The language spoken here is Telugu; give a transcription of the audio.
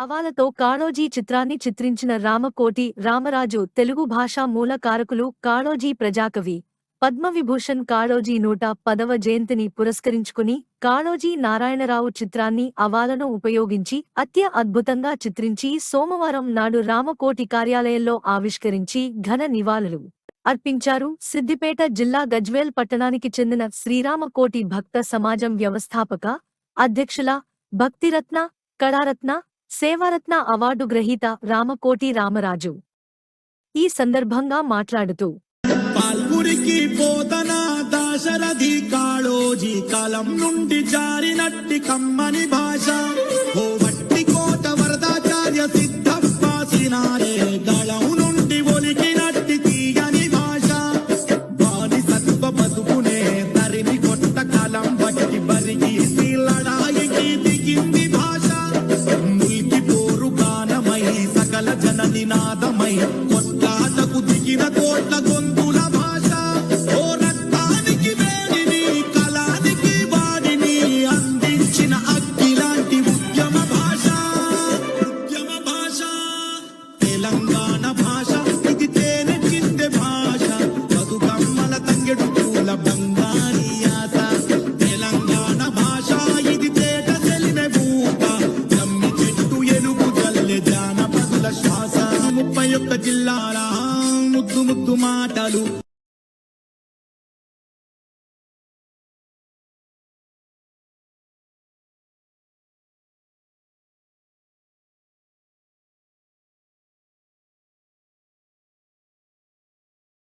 అవాలతో కాళోజీ చిత్రాన్ని చిత్రించిన రామకోటి రామరాజు తెలుగు భాషా మూల కారకులు కాళోజీ ప్రజాకవి. పద్మవిభూషణ్ కాళోజీ నూట పదవ జయంతిని పురస్కరించుకుని కాళోజీ నారాయణరావు చిత్రాన్ని అవాలను ఉపయోగించి అత్య అద్భుతంగా చిత్రించి సోమవారం నాడు రామకోటి కార్యాలయంలో ఆవిష్కరించి ఘన నివాళులు అర్పించారు. సిద్దిపేట జిల్లా గజ్వేల్ పట్టణానికి చెందిన శ్రీరామకోటి భక్త సమాజం వ్యవస్థాపక అధ్యక్షుల భక్తిరత్న కళారత్న సేవారత్న అవార్డు గ్రహీత రామకోటి రామరాజు. ఈ సందర్భంగా మాట్లాడుతూ పాల్పురికి పోతన దాశరథి కాళోజీ కాలం నుండి జారినట్టి కమ్మని భాష. ఓ వట్టి కోట వరదాచార్య సిద్ధప్పాసినారే దళం నుండి ఒలికినట్టి తీయని భాష. బాని సత్వ బతుకునే తరిమి కొత్త కాలం బట్టి బరిగి లడాయికి దిగింది నినాదమై కొత్త జిల్లాల ముద్దు ముద్దు మాటలు.